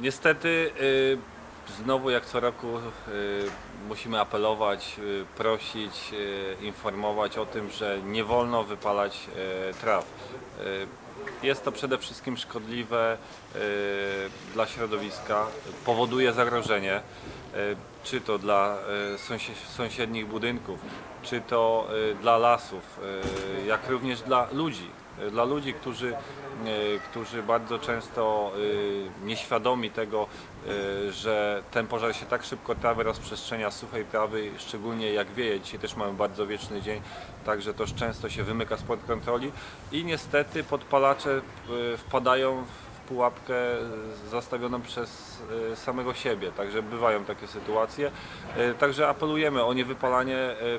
Niestety y, znowu jak co roku y, musimy apelować, y, prosić, informować o tym, że nie wolno wypalać traw. Jest to przede wszystkim szkodliwe dla środowiska, powoduje zagrożenie, czy to dla sąsie- sąsiednich budynków, czy to dla lasów, jak również dla ludzi. Dla ludzi, którzy, y, którzy bardzo często y, nieświadomi tego, y, że ten pożar się tak szybko trawy rozprzestrzenia, suchej trawy, szczególnie jak wieje. Dzisiaj też mamy bardzo wieczny dzień, także to często się wymyka spod kontroli i niestety podpalacze wpadają w pułapkę zastawioną przez y, samego siebie, także bywają takie sytuacje. Y, Także apelujemy o niewypalanie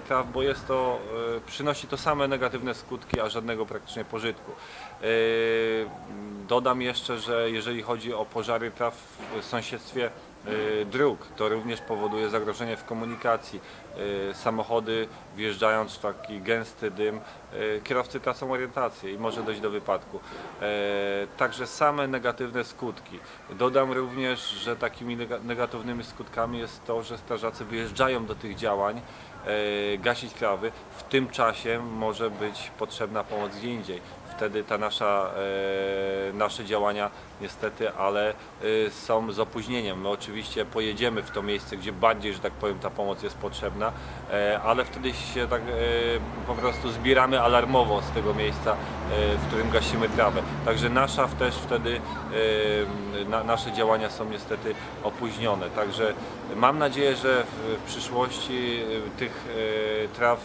traw, bo jest to, przynosi to same negatywne skutki, a żadnego praktycznie pożytku. Dodam jeszcze, że jeżeli chodzi o pożary traw w sąsiedztwie dróg, to również powoduje zagrożenie w komunikacji. Y, Samochody wjeżdżając w taki gęsty dym, y, kierowcy tracą orientację i może dojść do wypadku. E, Także same negatywne skutki. Dodam również, że takimi nega- negatywnymi skutkami jest to, że strażacy wyjeżdżają do tych działań, e, gasić trawy. W tym czasie może być potrzebna pomoc gdzie indziej. Wtedy ta nasza, e, nasze działania niestety, ale e, są z opóźnieniem. My oczywiście pojedziemy w to miejsce, gdzie bardziej, że tak powiem, ta pomoc jest potrzebna, e, ale wtedy się tak e, po prostu zbieramy alarmowo z tego miejsca, e, w którym gasimy trawę. Także nasza też wtedy, e, na, nasze działania są niestety opóźnione. Także mam nadzieję, że w, przyszłości e, tych e, traw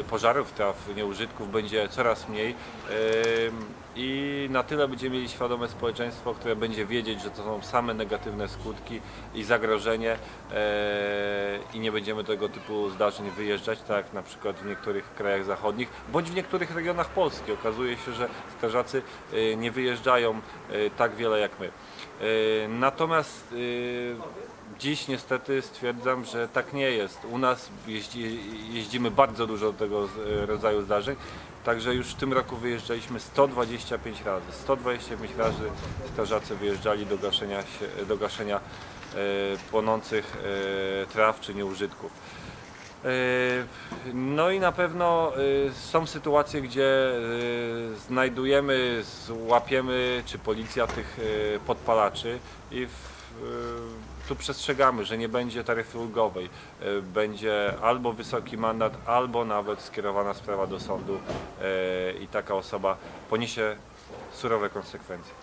e, pożarów traw, nieużytków będzie coraz mniej em, i na tyle będziemy mieli świadome społeczeństwo, które będzie wiedzieć, że to są same negatywne skutki i zagrożenie e, i nie będziemy tego typu zdarzeń wyjeżdżać, tak jak na przykład w niektórych krajach zachodnich, bądź w niektórych regionach Polski. Okazuje się, że strażacy e, nie wyjeżdżają e, tak wiele jak my. E, Natomiast e, Dziś niestety stwierdzam, że tak nie jest. U nas jeździ, jeździmy bardzo dużo tego z- rodzaju zdarzeń, także już w tym roku wyjeżdżaliśmy 125 razy. 125 razy strażacy wyjeżdżali do gaszenia, się, do gaszenia e, płonących e, traw czy nieużytków. E, No i na pewno e, są sytuacje, gdzie e, znajdujemy, złapiemy, czy policja tych e, podpalaczy i w, e, tu przestrzegamy, że nie będzie taryfy ulgowej. E, Będzie albo wysoki mandat, albo nawet skierowana sprawa do sądu e, i taka osoba poniesie surowe konsekwencje.